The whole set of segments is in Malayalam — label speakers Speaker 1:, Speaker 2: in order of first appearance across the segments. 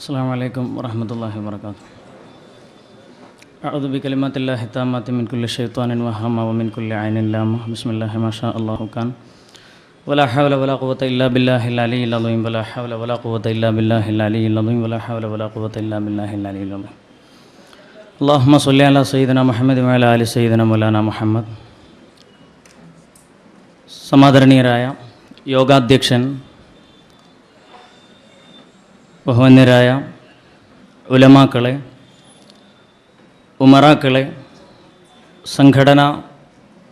Speaker 1: السلام عليكم ورحمة الله وبركاته أعوذ بكلمات الله التامات من كل شيطان وهمة ومن كل عين لامة بسم الله ما شاء الله كان ولا حول ولا قوة إلا بالله العلي العظيم ولا حول ولا قوة إلا بالله العلي العظيم ولا حول ولا قوة إلا بالله العلي العظيم اللهم صل على سيدنا محمد وعلى آل سيدنا مولانا മുഹമ്മദ് സമാദരണീയരായ യോഗാധ്യക്ഷൻ ബഹുമാന്യരായ ഉലമാക്കളെ ഉമറാക്കളെ സംഘടന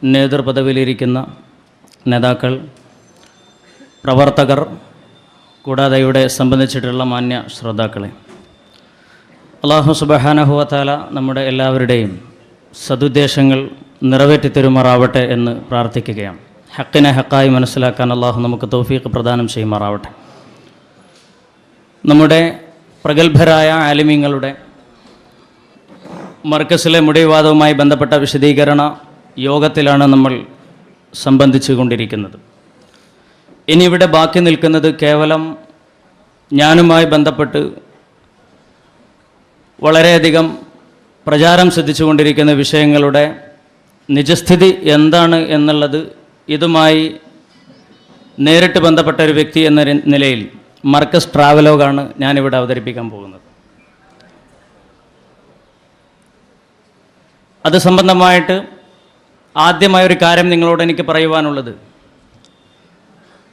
Speaker 1: നേതൃപദവിയിലിരിക്കുന്ന നേതാക്കൾ പ്രവർത്തകർ കൂടാതെ ഇവിടെ സംബന്ധിച്ചിട്ടുള്ള മാന്യ ശ്രോതാക്കളെ. അള്ളാഹു സുബഹാനഹുവത്താല നമ്മുടെ എല്ലാവരുടെയും സതുദ്ദേശങ്ങൾ നിറവേറ്റിത്തരുമാറാവട്ടെ എന്ന് പ്രാർത്ഥിക്കുകയാണ്. ഹക്കിനെ ഹക്കായി മനസ്സിലാക്കാൻ അള്ളാഹു നമുക്ക് തൗഫീഖ് പ്രദാനം ചെയ്യുമാറാവട്ടെ. നമ്മുടെ പ്രഗത്ഭരായ ആലിമീങ്ങളുടെ മർക്കസിലെ മുടിവാദവുമായി ബന്ധപ്പെട്ട വിശദീകരണ യോഗത്തിലാണ് നമ്മൾ സംബന്ധിച്ചു കൊണ്ടിരിക്കുന്നത് ഇനി ഇവിടെ ബാക്കി നിൽക്കുന്നത് കേവലം ഞാനുമായി ബന്ധപ്പെട്ട് വളരെയധികം പ്രചാരം ശ്രദ്ധിച്ചുകൊണ്ടിരിക്കുന്ന വിഷയങ്ങളുടെ നിജസ്ഥിതി എന്താണ് എന്നുള്ളത് ഇതുമായി നേരിട്ട് ബന്ധപ്പെട്ട ഒരു വ്യക്തി എന്ന നിലയിൽ മർക്കസ് ട്രാവലോഗാണ് ഞാനിവിടെ അവതരിപ്പിക്കാൻ പോകുന്നത്. അത് സംബന്ധമായിട്ട് ആദ്യമായ ഒരു കാര്യം നിങ്ങളോട് എനിക്ക് പറയുവാനുള്ളത്.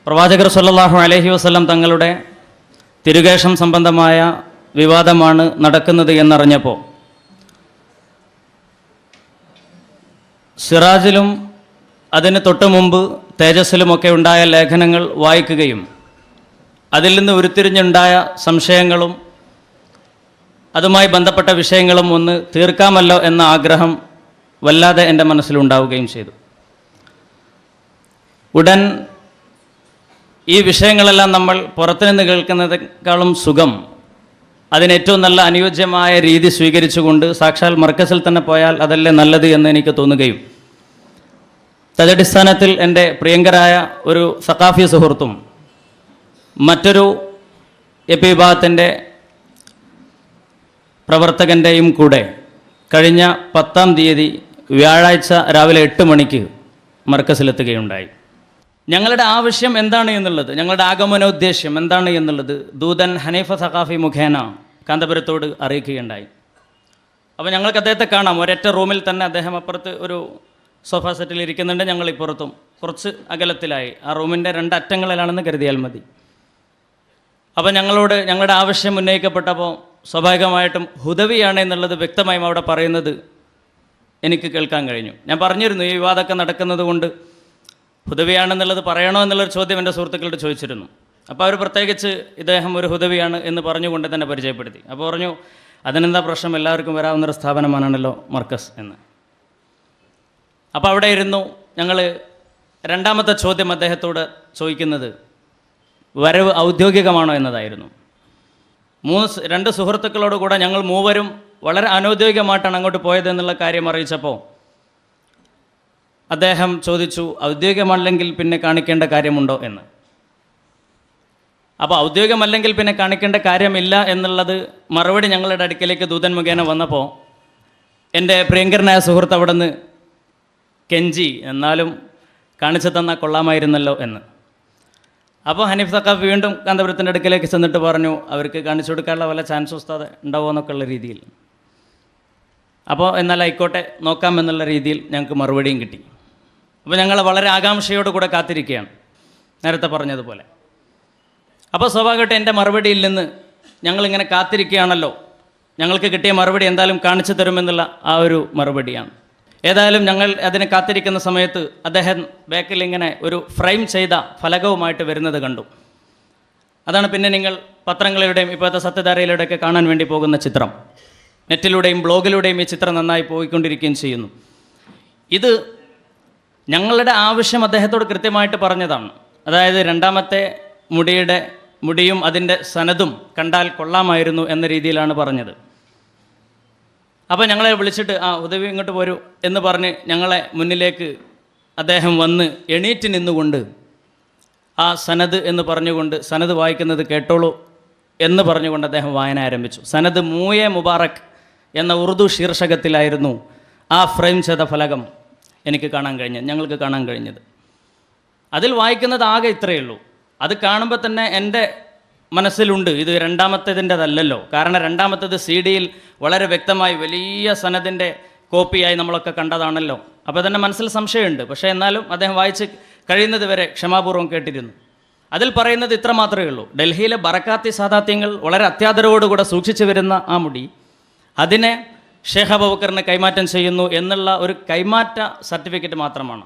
Speaker 1: പ്രവാചകർ സല്ലാഹു അലഹി വസ്ലം തങ്ങളുടെ തിരുകേഷം സംബന്ധമായ വിവാദമാണ് നടക്കുന്നത് എന്നറിഞ്ഞപ്പോൾ സിറാജിലും അതിന് തൊട്ടു മുമ്പ് തേജസ്സിലുമൊക്കെ ഉണ്ടായ ലേഖനങ്ങൾ വായിക്കുകയും അതിൽ നിന്ന് ഉരുത്തിരിഞ്ഞുണ്ടായ സംശയങ്ങളും അതുമായി ബന്ധപ്പെട്ട വിഷയങ്ങളും ഒന്ന് തീർക്കാമല്ലോ എന്ന ആഗ്രഹം വല്ലാതെ എന്റെ മനസ്സിലുണ്ടാവുകയും ചെയ്തു. ഉടൻ ഈ വിഷയങ്ങളെല്ലാം നമ്മൾ പുറത്തുനിന്ന് കേൾക്കുന്നതിനേക്കാളും സുഖം അതിന് ഏറ്റവും നല്ല അനുയോജ്യമായ രീതി സ്വീകരിച്ചുകൊണ്ട് സാക്ഷാൽ മർക്കസിൽ തന്നെ പോയാൽ അതല്ലേ നല്ലത് എന്ന് എനിക്ക് തോന്നുകയും തദടിസ്ഥാനത്തിൽ എന്റെ പ്രിയങ്കരായ ഒരു സഖാഫി സുഹൃത്തും മറ്റൊരു എപി വിഭാഗത്തിന്റെ പ്രവർത്തകന്റെയും കൂടെ കഴിഞ്ഞ പത്താം തീയതി വ്യാഴാഴ്ച രാവിലെ എട്ട് മണിക്ക് മർക്കസിലെത്തുകയുണ്ടായി. ഞങ്ങളുടെ ആവശ്യം എന്താണ് എന്നുള്ളത് ഞങ്ങളുടെ ആഗമന ഉദ്ദേശ്യം എന്താണ് എന്നുള്ളത് ദൂതൻ ഹനീഫ സഖാഫി മുഖേന കാന്തപുരത്തോട് അറിയിക്കുകയുണ്ടായി. അപ്പോൾ ഞങ്ങൾക്ക് അദ്ദേഹത്തെ കാണാം. ഒരൊറ്റ റൂമിൽ തന്നെ അദ്ദേഹം അപ്പുറത്ത് ഒരു സോഫ സെറ്റിൽ ഇരിക്കുന്നുണ്ട്. ഞങ്ങൾ ഇപ്പുറത്തും കുറച്ച് അകലത്തിലായി. ആ റൂമിന്റെ രണ്ട് അറ്റങ്ങളിലാണെന്ന് കരുതിയാൽ മതി. അപ്പോൾ ഞങ്ങളോട് ഞങ്ങളുടെ ആവശ്യം ഉന്നയിക്കപ്പെട്ടപ്പോൾ സ്വാഭാവികമായിട്ടും ഹുദവിയാണ് എന്നുള്ളത് വ്യക്തമായും അവിടെ പറയുന്നത് എനിക്ക് കേൾക്കാൻ കഴിഞ്ഞു. ഞാൻ പറഞ്ഞിരുന്നു ഈ വിവാദമൊക്കെ നടക്കുന്നത് കൊണ്ട് ഹുദവിയാണെന്നുള്ളത് പറയണോ എന്നുള്ളൊരു ചോദ്യം എന്റെ സുഹൃത്തുക്കളോട് ചോദിച്ചിരുന്നു. അപ്പോൾ അവർ പ്രത്യേകിച്ച് ഇദ്ദേഹം ഒരു ഹുദവിയാണ് എന്ന് പറഞ്ഞുകൊണ്ട് തന്നെ പരിചയപ്പെടുത്തി. അപ്പോൾ പറഞ്ഞു അതിനെന്താ പ്രശ്നം? എല്ലാവർക്കും വരാവുന്നൊരു സ്ഥാപനമാണല്ലോ മർക്കസ് എന്ന്. അപ്പോൾ അവിടെ ഇരുന്നു ഞങ്ങൾ രണ്ടാമത്തെ ചോദ്യം അദ്ദേഹത്തോട് ചോദിക്കുന്നത് വരവ് ഔദ്യോഗികമാണോ എന്നതായിരുന്നു. മൂന്ന് രണ്ട് സുഹൃത്തുക്കളോട് കൂടെ ഞങ്ങൾ മൂവരും വളരെ അനൗദ്യോഗികമായിട്ടാണ് അങ്ങോട്ട് പോയതെന്നുള്ള കാര്യം അറിയിച്ചപ്പോൾ അദ്ദേഹം ചോദിച്ചു ഔദ്യോഗികമല്ലെങ്കിൽ പിന്നെ കാണിക്കേണ്ട കാര്യമുണ്ടോ എന്ന്. അപ്പോൾ ഔദ്യോഗികമല്ലെങ്കിൽ പിന്നെ കാണിക്കേണ്ട കാര്യമില്ല എന്നുള്ളത് മറുപടി ഞങ്ങളുടെ അടുക്കലേക്ക് ദൂതൻ മുഖേന വന്നപ്പോൾ എന്റെ പ്രിയങ്കരനായ സുഹൃത്ത് അവിടെ നിന്ന് കെഞ്ചി എന്നാലും കാണിച്ചു തന്നാൽ കൊള്ളാമായിരുന്നല്ലോ എന്ന്. അപ്പോൾ ഹനീഫ് സക്കാഫ് വീണ്ടും കാന്തപുരത്തിന്റെ അടുക്കലേക്ക് ചെന്നിട്ട് പറഞ്ഞു അവർക്ക് കാണിച്ചു കൊടുക്കാനുള്ള വല്ല ചാൻസ് ഉസ്താദ് ഉണ്ടാവുമോ എന്നൊക്കെ ഉള്ള രീതിയിൽ. അപ്പോൾ എന്നാൽ ആയിക്കോട്ടെ നോക്കാമെന്നുള്ള രീതിയിൽ ഞങ്ങൾക്ക് മറുപടിയും കിട്ടി. അപ്പോൾ ഞങ്ങൾ വളരെ ആകാംക്ഷയോട് കൂടെ കാത്തിരിക്കുകയാണ് നേരത്തെ പറഞ്ഞതുപോലെ. അപ്പോൾ സ്വാഭാവികമായിട്ട് എന്റെ മറുപടിയിൽ നിന്ന് ഞങ്ങളിങ്ങനെ കാത്തിരിക്കുകയാണല്ലോ ഞങ്ങൾക്ക് കിട്ടിയ മറുപടി എന്തായാലും കാണിച്ചു തരുമെന്നുള്ള ആ ഒരു മറുപടിയാണ്. ഏതായാലും ഞങ്ങൾ അതിനെ കാത്തിരിക്കുന്ന സമയത്ത് അദ്ദേഹം ബാക്കിൽ ഇങ്ങനെ ഒരു ഫ്രെയിം ചെയ്ത ഫലകവുമായിട്ട് വരുന്നത് കണ്ടു. അതാണ് പിന്നെ നിങ്ങൾ പത്രങ്ങളിലൂടെയും ഇപ്പോഴത്തെ സത്യധാരയിലൂടെയൊക്കെ കാണാൻ വേണ്ടി പോകുന്ന ചിത്രം. നെറ്റിലൂടെയും ബ്ലോഗിലൂടെയും ഈ ചിത്രം നന്നായി പോയിക്കൊണ്ടിരിക്കുകയും ചെയ്യുന്നു. ഇത് ഞങ്ങളുടെ ആവശ്യം അദ്ദേഹത്തോട് കൃത്യമായിട്ട് പറഞ്ഞതാണ്. അതായത് രണ്ടാമത്തെ മുടിയുടെ മുടിയും അതിന്റെ സനതും കണ്ടാൽ കൊള്ളാമായിരുന്നു എന്ന രീതിയിലാണ് പറഞ്ഞത്. അപ്പോൾ ഞങ്ങളെ വിളിച്ചിട്ട് ആ ഉദവി ഇങ്ങോട്ട് പോരൂ എന്ന് പറഞ്ഞ് ഞങ്ങളെ മുന്നിലേക്ക് അദ്ദേഹം വന്ന് എണീറ്റ് നിന്നുകൊണ്ട് ആ സനദ് എന്ന് പറഞ്ഞുകൊണ്ട് സനദ് വായിക്കുന്നത് കേട്ടോളൂ എന്ന് പറഞ്ഞുകൊണ്ട് അദ്ദേഹം വായന ആരംഭിച്ചു. സനദ് മൂയെ മുബാറക് എന്ന ഉറുദു ശീർഷകത്തിലായിരുന്നു ആ ഫ്രെയിം ചെയ്ത ഫലകം എനിക്ക് കാണാൻ കഴിഞ്ഞത് ഞങ്ങൾക്ക് കാണാൻ കഴിഞ്ഞത്. അതിൽ വായിക്കുന്നത് ആകെ ഇത്രയേ ഉള്ളൂ. അത് കാണുമ്പോൾ തന്നെ എന്റെ മനസ്സിലുണ്ട്. ഇത് രണ്ടാമത്തേതിന്റെതല്ലല്ലോ. കാരണം രണ്ടാമത്തേത് സി ഡിയിൽ വളരെ വ്യക്തമായി വലിയ സനദിന്റെ കോപ്പിയായി നമ്മളൊക്കെ കണ്ടതാണല്ലോ. അപ്പോൾ തന്നെ മനസ്സിൽ സംശയമുണ്ട്. പക്ഷേ എന്നാലും അദ്ദേഹം വായിച്ച് കഴിയുന്നത് വരെ ക്ഷമാപൂർവം കേട്ടിരുന്നു. അതിൽ പറയുന്നത് ഇത്ര മാത്രമേ ഉള്ളൂ. ഡൽഹിയിലെ ബറക്കാത്തി സാധാത്യങ്ങൾ വളരെ അത്യാദരവോടുകൂടെ സൂക്ഷിച്ചു വരുന്ന ആ മുടി അതിനെ ഷേഖ് അബൂബക്കറിനെ കൈമാറ്റം ചെയ്യുന്നു എന്നുള്ള ഒരു കൈമാറ്റ സർട്ടിഫിക്കറ്റ് മാത്രമാണ്.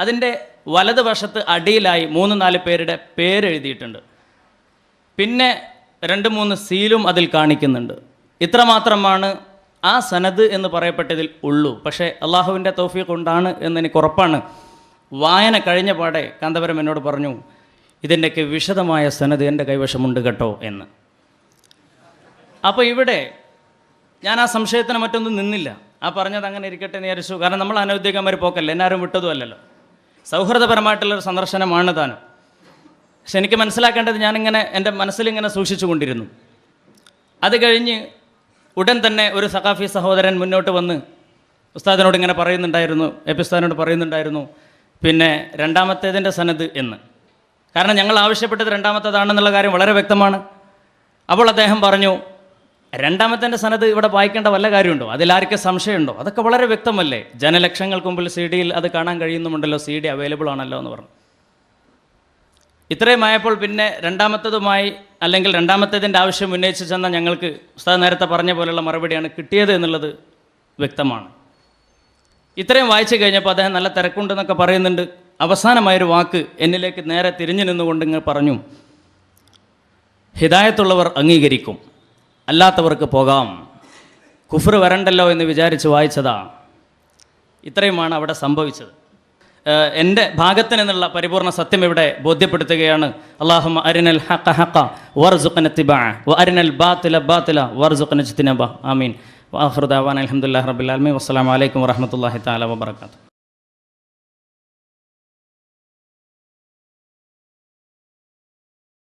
Speaker 1: അതിന്റെ വലതുവശത്ത് അടിയിലായി മൂന്ന് നാല് പേരുടെ പേരെഴുതിയിട്ടുണ്ട്. പിന്നെ രണ്ട് മൂന്ന് സീലും അതിൽ കാണിക്കുന്നുണ്ട്. ഇത്രമാത്രമാണ് ആ സനദ് എന്ന് പറയപ്പെട്ടതിൽ ഉള്ളൂ. പക്ഷേ അള്ളാഹുവിന്റെ തോഫീ കൊണ്ടാണ് എന്ന് ഉറപ്പാണ്. വായന കഴിഞ്ഞ പാടെ കാന്തപുരം എന്നോട് പറഞ്ഞു ഇതിന്റെയൊക്കെ വിശദമായ സനദ് എന്റെ കൈവശമുണ്ട് കേട്ടോ എന്ന്. അപ്പോൾ ഇവിടെ ഞാൻ ആ സംശയത്തിന് മറ്റൊന്നും നിന്നില്ല. ആ പറഞ്ഞത് അങ്ങനെ ഇരിക്കട്ടെ എന്ന് വിചാരിച്ചു. കാരണം നമ്മൾ അനൗദ്യോഗികമാർ പോക്കല്ല? എന്നാരും വിട്ടതുമല്ലല്ലോ സൗഹൃദപരമായിട്ടുള്ളൊരു സന്ദർശനമാണ് താനും. പക്ഷെ എനിക്ക് മനസ്സിലാക്കേണ്ടത് ഞാനിങ്ങനെ എന്റെ മനസ്സിലിങ്ങനെ സൂക്ഷിച്ചു കൊണ്ടിരുന്നു അത് കഴിഞ്ഞ് ഉടൻ തന്നെ ഒരു സഖാഫി സഹോദരൻ മുന്നോട്ട് വന്ന് ഉസ്താദിനോട് ഇങ്ങനെ പറയുന്നുണ്ടായിരുന്നു എപ്പിസ്താദിനോട് പറയുന്നുണ്ടായിരുന്നു പിന്നെ രണ്ടാമത്തേതിന്റെ സനത് എന്ന്. കാരണം ഞങ്ങൾ ആവശ്യപ്പെട്ടത് രണ്ടാമത്തേതാണെന്നുള്ള കാര്യം വളരെ വ്യക്തമാണ്. അപ്പോൾ അദ്ദേഹം പറഞ്ഞു രണ്ടാമത്തെ സനത് ഇവിടെ വായിക്കേണ്ട വല്ല കാര്യമുണ്ടോ? അതിലാർക്ക് സംശയമുണ്ടോ? അതൊക്കെ വളരെ വ്യക്തമല്ലേ? ജനലക്ഷങ്ങൾക്ക് മുമ്പിൽ സി ഡിയിൽ അത് കാണാൻ കഴിയുന്നുമുണ്ടല്ലോ സി ഡി അവൈലബിൾ ആണല്ലോ എന്ന് പറഞ്ഞു. ഇത്രയും ആയപ്പോൾ പിന്നെ രണ്ടാമത്തതുമായി അല്ലെങ്കിൽ രണ്ടാമത്തേതിന്റെ ആവശ്യം ഉന്നയിച്ച് ചെന്ന ഞങ്ങൾക്ക് ഉസ്താദ് നേരത്തെ പറഞ്ഞ പോലെയുള്ള മറുപടിയാണ് കിട്ടിയത് എന്നുള്ളത് വ്യക്തമാണ്. ഇത്രയും വായിച്ചു കഴിഞ്ഞപ്പോൾ അദ്ദേഹം നല്ല തിരക്കുണ്ടെന്നൊക്കെ പറയുന്നുണ്ട്. അവസാനമായൊരു വാക്ക് എന്നിലേക്ക് നേരെ തിരിഞ്ഞു നിന്നുകൊണ്ട് ഇങ്ങനെ പറഞ്ഞു. ഹിതായത്തുള്ളവർ അംഗീകരിക്കും. അല്ലാത്തവർക്ക് പോകാം. കുഫർ വരണ്ടല്ലോ എന്ന് വിചാരിച്ച് വായിച്ചതാ. ഇത്രയുമാണ് അവിടെ സംഭവിച്ചത്. എന്റെ ഭാഗത്ത് നിന്നുള്ള പരിപൂർണ സത്യം ഇവിടെ ബോധ്യപ്പെടുത്തുകയാണ്. അള്ളാഹു അരിനൽ ഹക്ക ഹക്ക വർസുഖന തിബ അരിനൽ ബാത്തില ബാത്തില വർസുഖന ചിത്തിനബ ആമീൻ. വാഹൃദാൻ അലഹമുല്ലാ റബുലാലമി വസ്സലാമലൈക്കും വറഹമത്തല്ലാഹി താല വാബർക്കാത്തു